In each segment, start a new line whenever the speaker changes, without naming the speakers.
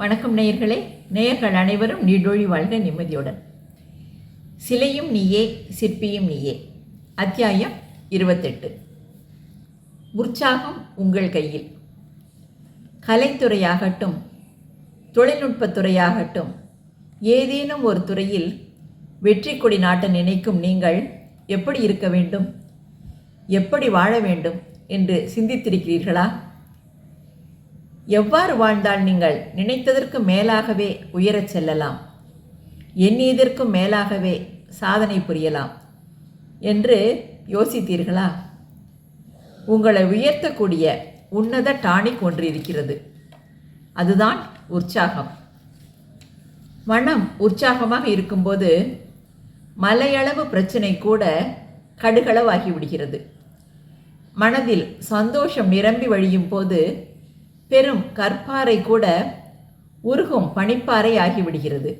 வணக்கம் நேயர்களே. நேயர்கள் அனைவரும் நீடொழி வாழ்க நிம்மதியுடன். சிலையும் நீயே சிற்பியும் நீயே. அத்தியாயம் இருபத்தெட்டு. உற்சாகம் உங்கள் கையில். கலைத்துறையாகட்டும் தொழில்நுட்பத்துறையாகட்டும் ஏதேனும் ஒரு துறையில் வெற்றி கொடி நாட்ட நினைக்கும் நீங்கள் எப்படி இருக்க வேண்டும்? எப்படி வாழ வேண்டும்? என்று சிந்தித்திருக்கிறீர்களா? எவ்வாறு வாழ்ந்தால் நீங்கள் நினைத்ததற்கு மேலாகவே உயரச் செல்லலாம்? எண்ணியதற்கும் மேலாகவே சாதனை புரியலாம் என்று யோசித்தீர்களா? உங்களை உயர்த்தக்கூடிய உன்னத டானிக் ஒன்று இருக்கிறது. அதுதான் உற்சாகம். மனம் உற்சாகமாக இருக்கும்போது மலையளவு பிரச்சனை கூட கடுகளவாகி விடுகிறது. மனதில் சந்தோஷம் நிரம்பி வழியும் போது பெரும் கற்பாறை கூட உருகும் பனிப்பாறை ஆகிவிடுகிறது.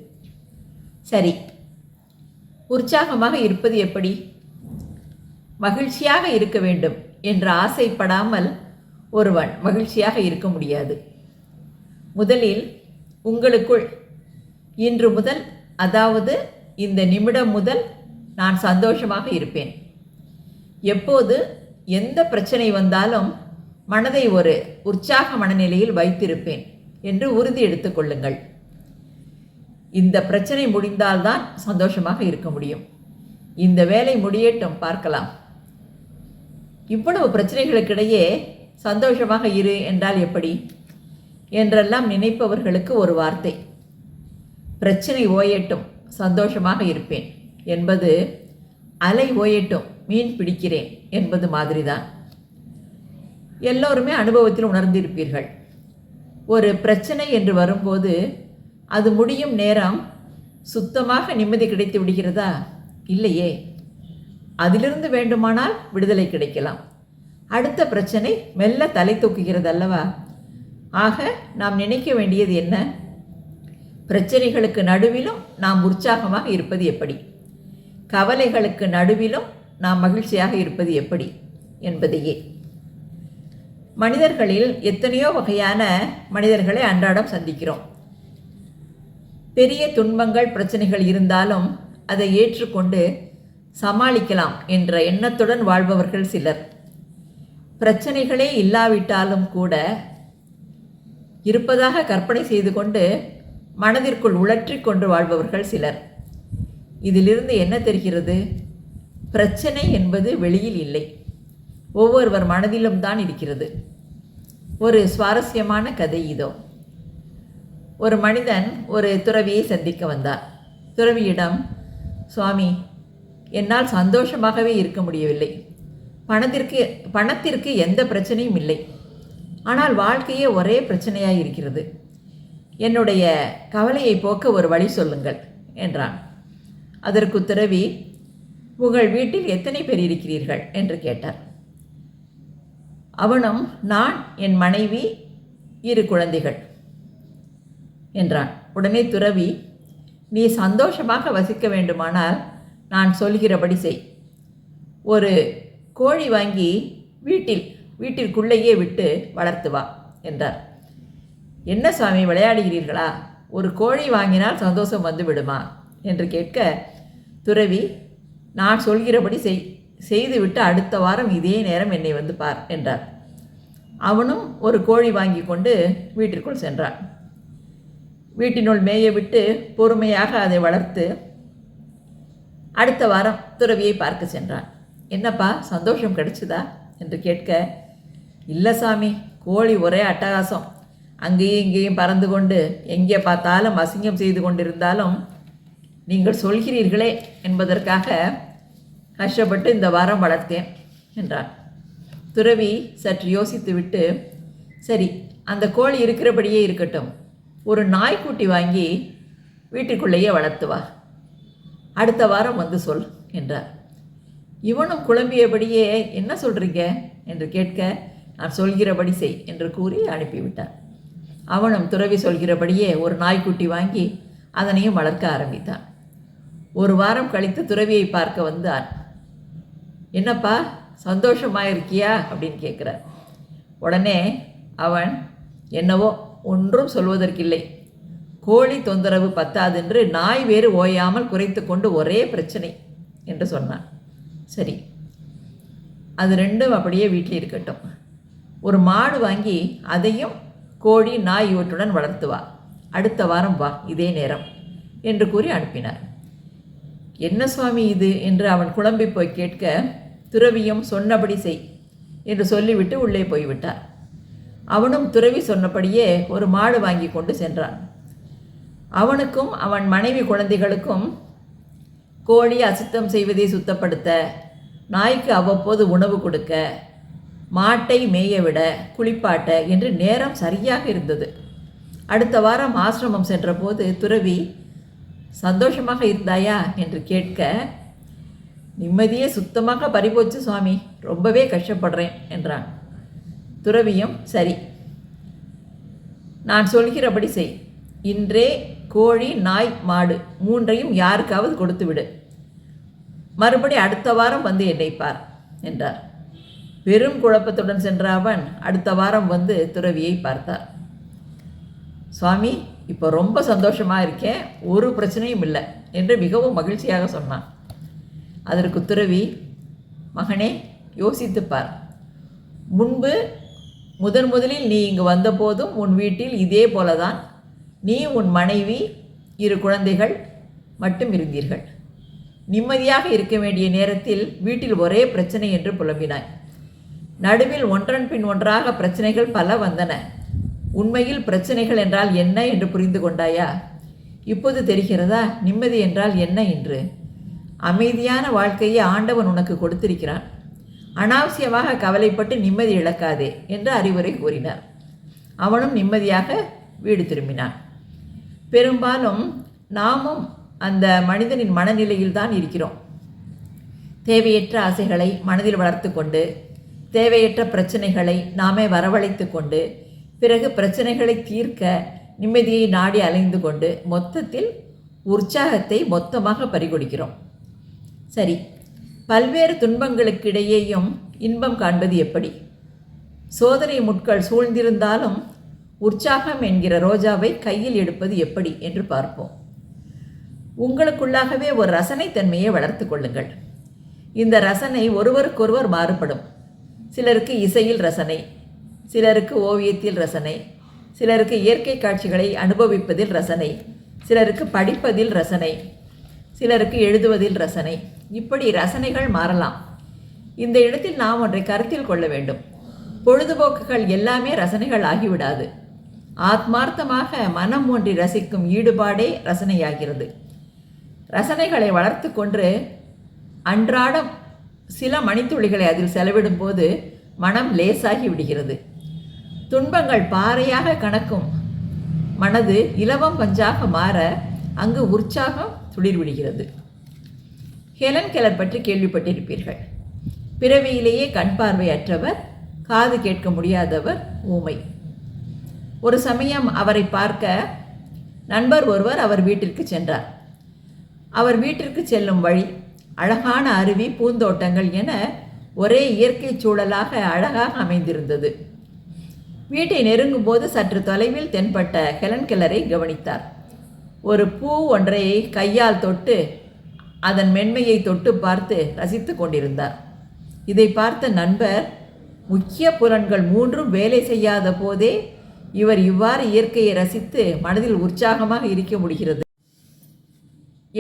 சரி உற்சாகமாக இருப்பது எப்படி? மகிழ்ச்சியாக இருக்க வேண்டும் என்று ஆசைப்படாமல் ஒருவன் மகிழ்ச்சியாக இருக்க முடியாது. முதலில் உங்களுக்குள் இன்று முதல் அதாவது இந்த நிமிடம் முதல் நான் சந்தோஷமாக இருப்பேன். எப்போது எந்த பிரச்சனை வந்தாலும் மனதை ஒரு உற்சாக மனநிலையில் வைத்திருப்பேன் என்று உறுதி எடுத்துக்கொள்ளுங்கள் இந்த பிரச்சனை முடிந்தால்தான் சந்தோஷமாக இருக்க முடியும். இந்த வேலை முடியட்டும் பார்க்கலாம். இவ்வளவு பிரச்சனைகளுக்கிடையே சந்தோஷமாக இரு என்றால் எப்படி? என்றெல்லாம் நினைப்பவர்களுக்கு ஒரு வார்த்தை. பிரச்சனை ஓயட்டும் சந்தோஷமாக இருப்பேன் என்பது அலை ஓயட்டும் மீன் பிடிக்கிறேன் என்பது மாதிரிதான். எல்லோருமே அனுபவத்தில் உணர்ந்திருப்பீர்கள். ஒரு பிரச்சனை என்று வரும்போது அது முடியும் நேரம் சுத்தமாக நிம்மதி கிடைத்து விடுகிறதா? இல்லையே. அதிலிருந்து வேண்டுமானால் விடுதலை கிடைக்கலாம். அடுத்த பிரச்சனை மெல்ல தலை தூக்குகிறது அல்லவா ஆக நாம் நினைக்க வேண்டியது என்ன? பிரச்சனைகளுக்கு நடுவிலும் நாம் உற்சாகமாக இருப்பது எப்படி? கவலைகளுக்கு நடுவிலும் நாம் மகிழ்ச்சியாக இருப்பது எப்படி என்பதையே. மனிதர்களில் எத்தனையோ வகையான மனிதர்களை அன்றாடம் சந்திக்கிறோம். பெரிய துன்பங்கள் பிரச்சனைகள் இருந்தாலும் அதை ஏற்றுக்கொண்டு சமாளிக்கலாம் என்ற எண்ணத்துடன் வாழ்பவர்கள் சிலர். பிரச்சனைகளே இல்லாவிட்டாலும் கூட இருப்பதாக கற்பனை செய்து கொண்டு மனதிற்குள் உழற்றி கொண்டு வாழ்பவர்கள் சிலர். இதிலிருந்து என்ன தெரிகிறது? பிரச்சனை என்பது வெளியில் இல்லை. ஒவ்வொருவர் மனதிலும் தான் இருக்கிறது. ஒரு சுவாரஸ்யமான கதை இதோ. ஒரு மனிதன் ஒரு துறவியை சந்திக்க வந்தார். துறவியிடம் சுவாமி என்னால் சந்தோஷமாகவே இருக்க முடியவில்லை. பணத்திற்கு பணத்திற்கு எந்த பிரச்சனையும் இல்லை. ஆனால் வாழ்க்கையே ஒரே பிரச்சனையாக இருக்கிறது. என்னுடைய கவலையை போக்க ஒரு வழி சொல்லுங்கள் என்றான். அதற்கு துறவி உங்கள் வீட்டில் எத்தனை பேர் இருக்கிறீர்கள்? என்று கேட்டார். அவனும் நான் என் மனைவி இரு குழந்தைகள் என்றான். உடனே துறவி நீ சந்தோஷமாக வசிக்க வேண்டுமானால் நான் சொல்கிறபடி செய். ஒரு கோழி வாங்கி வீட்டில் வீட்டிற்குள்ளேயே விட்டு வளர்த்து வா என்றார். என்ன சுவாமி விளையாடுகிறீர்களா? ஒரு கோழி வாங்கினால் சந்தோஷம் வந்து விடுமா? என்று கேட்க துறவி நான் சொல்கிறபடி செய். செய்துவிட்டு அடுத்த வாரம் இதே நேரம் என்னை வந்து பார் என்றார். அவனும் ஒரு கோழி வாங்கி கொண்டு வீட்டிற்குள் சென்றான். வீட்டினுள் மேய விட்டு பொறுமையாக அதை வளர்த்து அடுத்த வாரம் துறவியை பார்க்க சென்றான். என்னப்பா சந்தோஷம் கிடைச்சுதா? என்று கேட்க இல்லை சாமி கோழி ஒரே அட்டகாசம். அங்கேயும் இங்கேயும் பறந்து கொண்டு எங்கே பார்த்தாலும் அசிங்கம் செய்து கொண்டிருந்தாலும் நீங்கள் சொல்கிறீர்களே என்பதற்காக கஷ்டப்பட்டு இந்த வாரம் வளர்த்தேன் என்றான் துறவி சற்று யோசித்துவிட்டு சரி அந்த கோழி இருக்கிறபடியே இருக்கட்டும். ஒரு நாய்க்குட்டி வாங்கி வீட்டுக்குள்ளேயே வளர்த்து வா. அடுத்த வாரம் வந்து சொல் என்றார். இவனும் குழம்பியபடியே என்ன சொல்கிறீங்க என்று கேட்க நான் சொல்கிறபடி செய் என்று கூறி அனுப்பிவிட்டார். அவனும் துறவி சொல்கிறபடியே ஒரு நாய்க்குட்டி வாங்கி அதனையும் வளர்க்க ஆரம்பித்தான். ஒரு வாரம் கழித்து துறவியை பார்க்க வந்தான் என்னப்பா சந்தோஷமாக இருக்கியா அப்படின்னு கேட்குறார். உடனே அவன் என்னவோ ஒன்றும் சொல்வதற்கில்லை. கோழி தொந்தரவு பத்தாதென்று நாய் வேறு ஓயாமல் குறைத்து கொண்டு ஒரே பிரச்சனை என்று சொன்னான். சரி அது ரெண்டும் அப்படியே வீட்டில் இருக்கட்டும். ஒரு மாடு வாங்கி அதையும் கோழி நாய் இவற்றுடன் வளர்த்து வா. அடுத்த வாரம் வா இதே நேரம் என்று கூறி அனுப்பினார். என்ன சுவாமி இது? என்று அவன் குழம்பி போய் கேட்க துறவியும் சொன்னபடி செய் என்று சொல்லிவிட்டு உள்ளே போய்விட்டார். அவனும் துறவி சொன்னபடியே ஒரு மாடு வாங்கி கொண்டு சென்றான். அவனுக்கும் அவன் மனைவி குழந்தைகளுக்கும் கோழி அசுத்தம் செய்வதை சுத்தப்படுத்த நாய்க்கு அவ்வப்போது உணவு கொடுக்க மாட்டை மேய விட குளிப்பாட்ட என்று நேரம் சரியாக இருந்தது. அடுத்த வாரம் ஆசிரமம் சென்றபோது துறவி சந்தோஷமாக இருந்தாயா? என்று கேட்க நிம்மதியே சுத்தமாக பறிபோச்சு சுவாமி. ரொம்பவே கஷ்டப்படுறேன் என்றான். துறவியும் சரி. நான் சொல்கிறபடி செய். இன்றே கோழி நாய் மாடு மூன்றையும் யாருக்காவது கொடுத்து விடு மறுபடி அடுத்த வாரம் வந்து என்னை பார் என்றார். பெரும் குழப்பத்துடன் சென்ற அவன் அடுத்த வாரம் வந்து துறவியை பார்த்தார். சுவாமி இப்போ ரொம்ப சந்தோஷமாக இருக்கேன் ஒரு பிரச்சனையும் இல்லை என்று மிகவும் மகிழ்ச்சியாக சொன்னான். அதற்கு துறவி மகனே யோசித்துப்பார். முன்பு முதன் முதலில் நீ இங்கு வந்தபோதும் உன் வீட்டில் இதே போலதான் நீ உன் மனைவி இரு குழந்தைகள் மட்டும் இருந்தீர்கள். நிம்மதியாக இருக்க வேண்டிய நேரத்தில் வீட்டில் ஒரே பிரச்சனை என்று புலம்பினாய். நடுவில் ஒன்றன் பின் ஒன்றாக பிரச்சனைகள் பல வந்தன. உண்மையில் பிரச்சனைகள் என்றால் என்ன என்று புரிந்து கொண்டாயா? இப்போது தெரிகிறதா? நிம்மதி என்றால் என்ன என்று அமைதியான வாழ்க்கையை ஆண்டவன் உனக்கு கொடுத்திருக்கிறான். அனாவசியமாக கவலைப்பட்டு நிம்மதி இழக்காதே என்று அறிவுரை கூறினார். அவனும் நிம்மதியாக வீடு திரும்பினான். பெரும்பாலும் நாமும் அந்த மனிதனின் மனநிலையில் தான் இருக்கிறோம். தேவையற்ற ஆசைகளை மனதில் வளர்த்து கொண்டு தேவையற்ற பிரச்சனைகளை நாமே வரவழைத்து கொண்டு பிறகு பிரச்சனைகளை தீர்க்க நிம்மதியை நாடி அலைந்து கொண்டு மொத்தத்தில் உற்சாகத்தை மொத்தமாக பறிகொடுக்கிறோம். சரி. பல்வேறு துன்பங்களுக்கிடையேயும் இன்பம் காண்பது எப்படி? சோதனை முட்கள் சூழ்ந்திருந்தாலும் உற்சாகம் என்கிற ரோஜாவை கையில் எடுப்பது எப்படி என்று பார்ப்போம். உங்களுக்குள்ளாகவே ஒரு ரசனைத்தன்மையை வளர்த்து கொள்ளுங்கள். இந்த ரசனை ஒருவருக்கொருவர் மாறுபடும். சிலருக்கு இசையில் ரசனை சிலருக்கு ஓவியத்தில் ரசனை சிலருக்கு இயற்கை காட்சிகளை அனுபவிப்பதில் ரசனை சிலருக்கு படிப்பதில் ரசனை சிலருக்கு எழுதுவதில் ரசனை இப்படி ரசனைகள் மாறலாம். இந்த இடத்தில் நாம் ஒன்றை கருத்தில் கொள்ள வேண்டும். பொழுதுபோக்குகள் எல்லாமே ரசனைகள் ஆகிவிடாது. ஆத்மார்த்தமாக மனம் ஒன்றி ரசிக்கும் ஈடுபாடே ரசனையாகிறது. ரசனைகளை வளர்த்து கொண்டு அன்றாடம் சில மணித்துளிகளை அதில் செலவிடும் போது மனம் லேசாகி விடுகிறது. துன்பங்கள் பாறையாக கணக்கும் மனது இலவம் பஞ்சாக மாற அங்கு உற்சாகம் துளிர் விடுகிறது ஹெலன் கெலர் பற்றி கேள்விப்பட்டிருப்பீர்கள். பிறவியிலேயே கண் பார்வையற்றவர் காது கேட்க முடியாதவர் ஊமை. ஒரு சமயம் அவரை பார்க்க நண்பர் ஒருவர் அவர் வீட்டிற்கு சென்றார். அவர் வீட்டிற்கு செல்லும் வழி அழகான அருவி பூந்தோட்டங்கள் என ஒரே இயற்கை சூழலாக அழகாக அமைந்திருந்தது. வீட்டை நெருங்கும் போது சற்று தொலைவில் தென்பட்ட ஹெலன் கிளரை கவனித்தார். ஒரு பூ ஒன்றை கையால் தொட்டு அதன் மென்மையை தொட்டு பார்த்து ரசித்து கொண்டிருந்தார். இதை பார்த்த நண்பர் முக்கிய புலன்கள் மூன்றும் வேலை செய்யாத போதே இவர் இவ்வாறு இயற்கையை ரசித்து மனதில் உற்சாகமாக இருக்க முடிகிறது.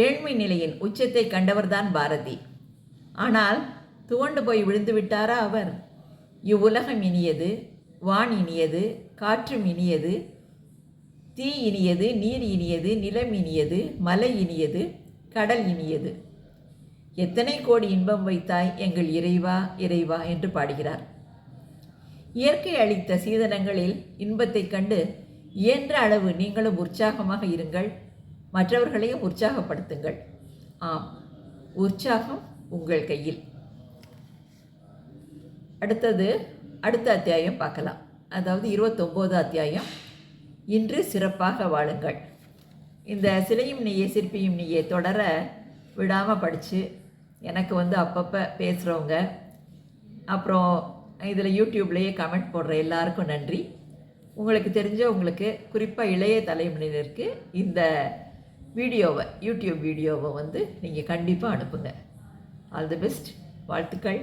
ஏழ்மை நிலையின் உச்சத்தை கண்டவர்தான் பாரதி. ஆனால் துவண்டு போய் விழுந்து விட்டாரா அவர்? இவ்வுலகம் இனியது வான் இனியது காற்றும் இனியது தீ இனியது நீர் இனியது நிலம் இனியது மலை இனியது கடல் இனியது. எத்தனை கோடி இன்பம் வைத்தாய் எங்கள் இறைவா இறைவா என்று பாடுகிறார். இயற்கை அளித்த சீதனங்களில் இன்பத்தைக் கண்டு இயன்ற அளவு நீங்களும் உற்சாகமாக இருங்கள். மற்றவர்களையும் உற்சாகப்படுத்துங்கள். ஆம் உற்சாகம் உங்கள் கையில். அடுத்தது அடுத்த அத்தியாயம் பார்க்கலாம். அதாவது இருபத்தொம்போது அத்தியாயம். இன்று சிறப்பாக வாழுங்கள். இந்த சிலையும் நீயே சிற்பியும் நீயே தொடர விடாமல் படித்து எனக்கு வந்து அப்பப்போ பேசுகிறவங்க அப்புறம் இதில் யூடியூப்லேயே கமெண்ட் போடுற எல்லாருக்கும் நன்றி. உங்களுக்கு தெரிஞ்சவங்களுக்கு குறிப்பாக இளைய தலைமுறையினருக்கு இந்த வீடியோவை யூடியூப் வீடியோவை வந்து நீங்கள் கண்டிப்பாக அனுப்புங்க. ஆல் தி பெஸ்ட் வாழ்த்துக்கள்.